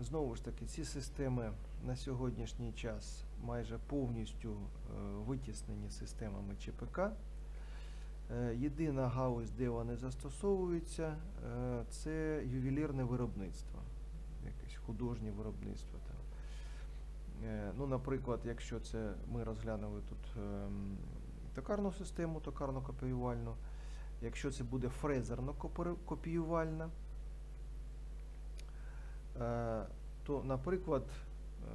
Знову ж таки, ці системи на сьогоднішній час майже повністю е, витіснені системами ЧПК. Е, Єдина галузь, де вони застосовуються, е, це ювелірне виробництво, якесь художнє виробництво. Там. Ну, наприклад, якщо це ми розглянули тут токарну систему, токарно-копіювальну, якщо це буде фрезерно-копіювальна, то, наприклад, е,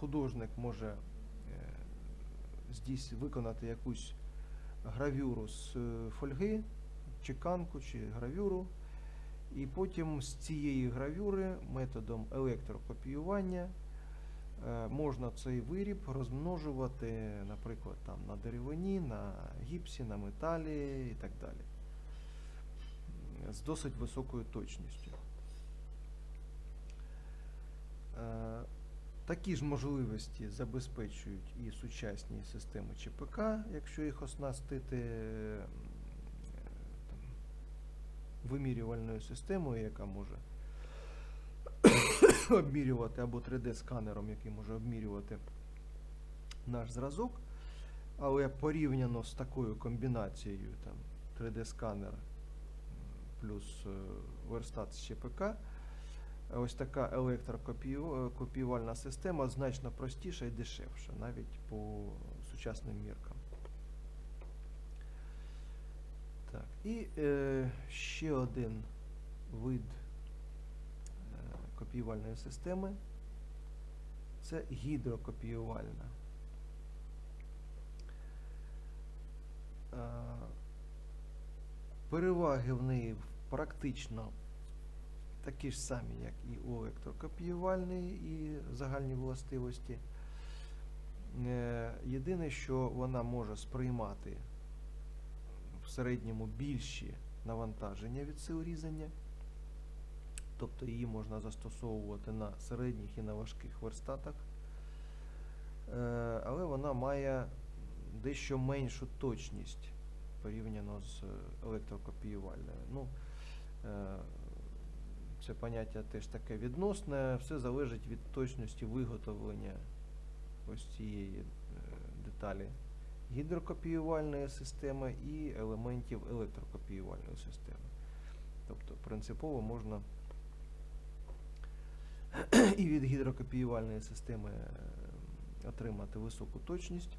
художник може е, виконати якусь гравюру з е, фольги, чеканку чи гравюру, і потім з цієї гравюри методом електрокопіювання е, можна цей виріб розмножувати, наприклад, там, на деревині, на гіпсі, на металі і так далі. З досить високою точністю. Такі ж можливості забезпечують і сучасні системи ЧПК, якщо їх оснастити е, там, вимірювальною системою, яка може обмірювати або 3D-сканером, який може обмірювати наш зразок. Але порівняно з такою комбінацією там, 3D-сканер плюс е, верстат з ЧПК, ось така електрокопіювальна система значно простіша і дешевша, навіть по сучасним міркам. Так, і е, ще один вид е, копіювальної системи це гідрокопіювальна. Е, Переваги в неї практично такі ж самі, як і у електрокопіювальної і загальні властивості. Е, Єдине, що вона може сприймати в середньому більші навантаження від сил різання, тобто її можна застосовувати на середніх і на важких верстатах, Е, але вона має дещо меншу точність порівняно з електрокопіювальною. Ну, е, це поняття теж таке відносне, все залежить від точності виготовлення ось цієї е, деталі гідрокопіювальної системи і елементів електрокопіювальної системи. Тобто принципово можна і від гідрокопіювальної системи е, отримати високу точність,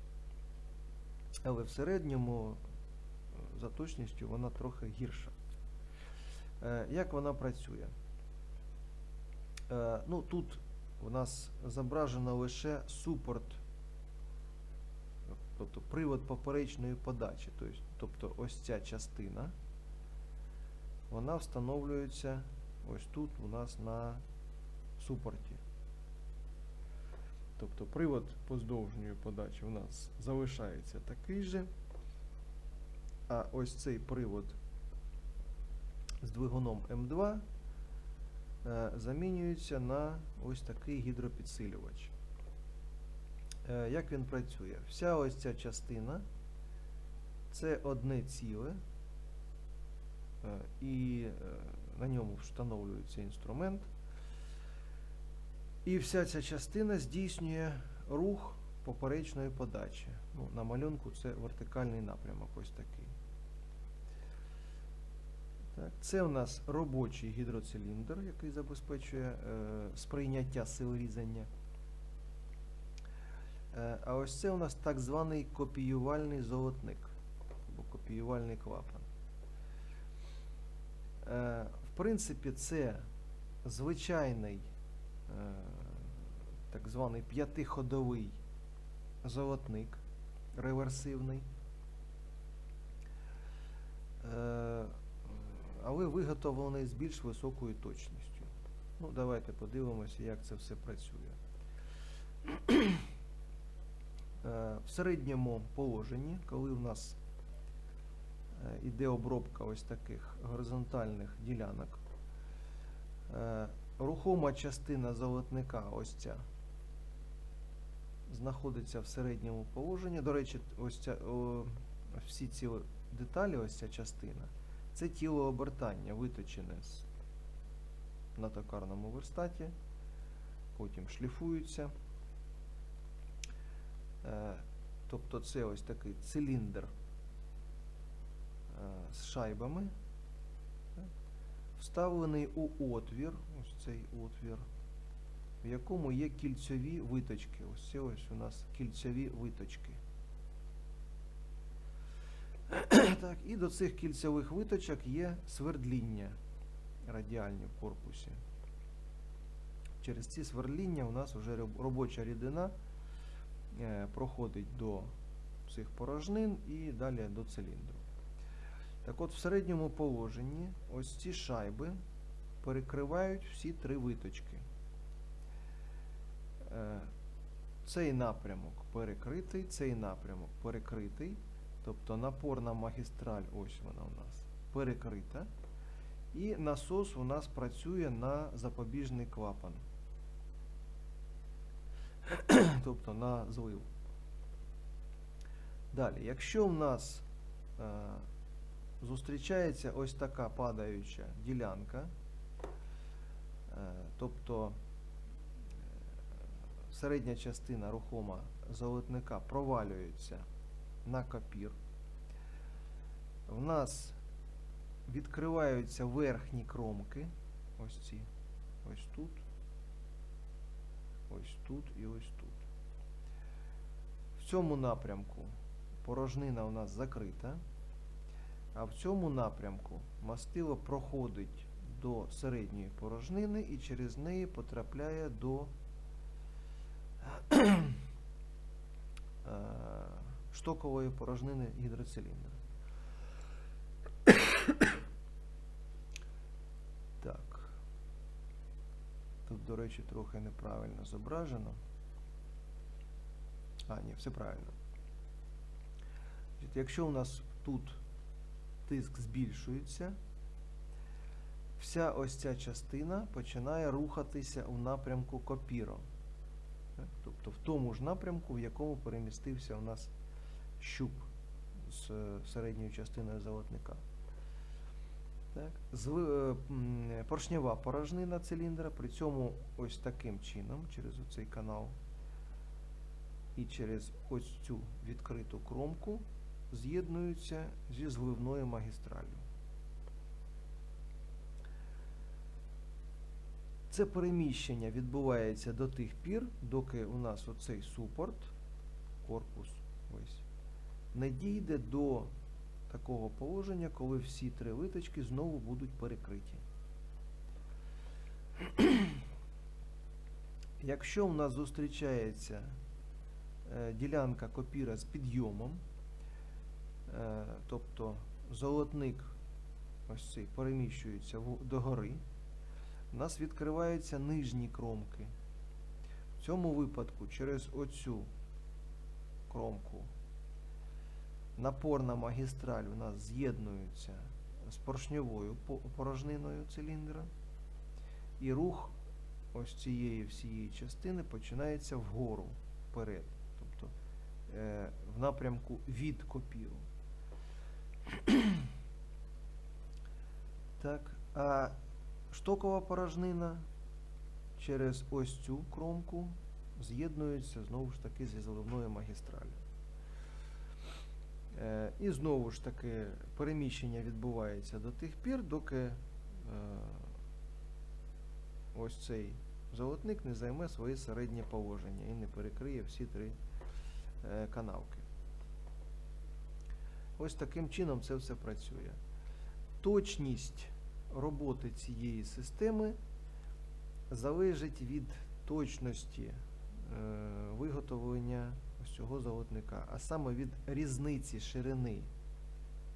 але в середньому е, за точністю вона трохи гірша. Як вона працює? Е, Ну, тут у нас зображено лише супорт, тобто привод поперечної подачі. Тобто, тобто ось ця частина, вона встановлюється ось тут у нас на супорті. Тобто привод поздовжньої подачі у нас залишається такий же. А ось цей привод з двигуном М2 е, замінюється на ось такий гідропідсилювач. Е, Як він працює? Вся ось ця частина це одне ціле, е, і е, на ньому встановлюється інструмент. І вся ця частина здійснює рух поперечної подачі. Ну, на малюнку це вертикальний напрямок ось такий. Так, це у нас робочий гідроциліндр, який забезпечує е, сприйняття сил різання. Е, а ось це у нас так званий копіювальний золотник або копіювальний клапан. Е, в принципі, це звичайний е, так званий п'ятиходовий золотник реверсивний. Е, але виготовлений з більш високою точністю. Ну, давайте подивимося, як це все працює. Е, В середньому положенні, коли в нас е, іде обробка ось таких горизонтальних ділянок, е, рухома частина золотника, ось ця, знаходиться в середньому положенні. До речі, ось ця, о, всі ці деталі, ось ця частина, це тіло обертання, виточене на токарному верстаті. потім шліфуються. Е, Тобто це ось такий циліндр е, з шайбами, вставлений у отвір, ось цей отвір, в якому є кільцьові виточки. Ось це ось у нас кільцьові виточки. Так, і до цих кільцевих виточок є свердління радіальні в корпусі. Через ці свердління у нас вже робоча рідина е, проходить до цих порожнин і далі до циліндру. Так от, в середньому положенні ось ці шайби перекривають всі три виточки. Е, Цей напрямок перекритий, цей напрямок перекритий. Тобто напорна магістраль, ось вона у нас, перекрита. І насос у нас працює на запобіжний клапан. тобто на злив. Далі, якщо в нас е, зустрічається ось така падаюча ділянка, е, тобто е, середня частина рухома золотника провалюється на копір. В нас відкриваються верхні кромки. Ось ці. Ось тут. Ось тут і ось тут. В цьому напрямку порожнина у нас закрита. А в цьому напрямку мастило проходить до середньої порожнини і через неї потрапляє до е, штокової порожнини гідроциліндра. Так. Тут, до речі, трохи неправильно зображено. А, ні, все правильно. Якщо у нас тут тиск збільшується, вся ось ця частина починає рухатися у напрямку копіро. Тобто в тому ж напрямку, в якому перемістився у нас щуп з е, середньою частиною золотника. Так. Зли- е, поршнева порожнина циліндра, при цьому ось таким чином, через оцей канал і через ось цю відкриту кромку з'єднуються зі зливною магістраллю. Це переміщення відбувається до тих пір, доки у нас оцей супорт, корпус, ось, не дійде до такого положення, коли всі три виточки знову будуть перекриті. Якщо в нас зустрічається е, ділянка копіра з підйомом, е, тобто золотник ось цей переміщується догори, у нас відкриваються нижні кромки. В цьому випадку через оцю кромку напорна магістраль у нас з'єднується з поршньовою порожниною циліндра, і рух ось цієї всієї частини починається вгору вперед, тобто е, в напрямку від копіру. так, а штокова порожнина через ось цю кромку з'єднується знову ж таки зі заливною магістраллю. Е, І знову ж таки переміщення відбувається до тих пір, доки е, ось цей золотник не займе своє середнє положення і не перекриє всі три е, канавки. Ось таким чином це все працює. Точність роботи цієї системи залежить від точності виготовлення ось цього золотника, а саме від різниці ширини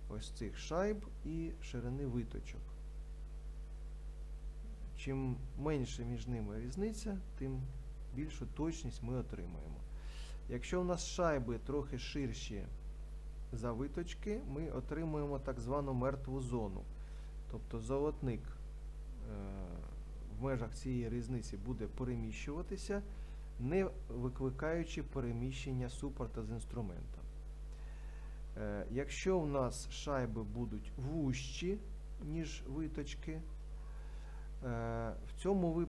ось цих шайб і ширини виточок. Чим менше між ними різниця, тим більшу точність ми отримаємо. Якщо у нас шайби трохи ширші за виточки, ми отримуємо так звану мертву зону. Тобто золотник е, в межах цієї різниці буде переміщуватися, не викликаючи переміщення супорта з інструментом. Е, Якщо у нас шайби будуть вущі, ніж виточки, е, в цьому випадку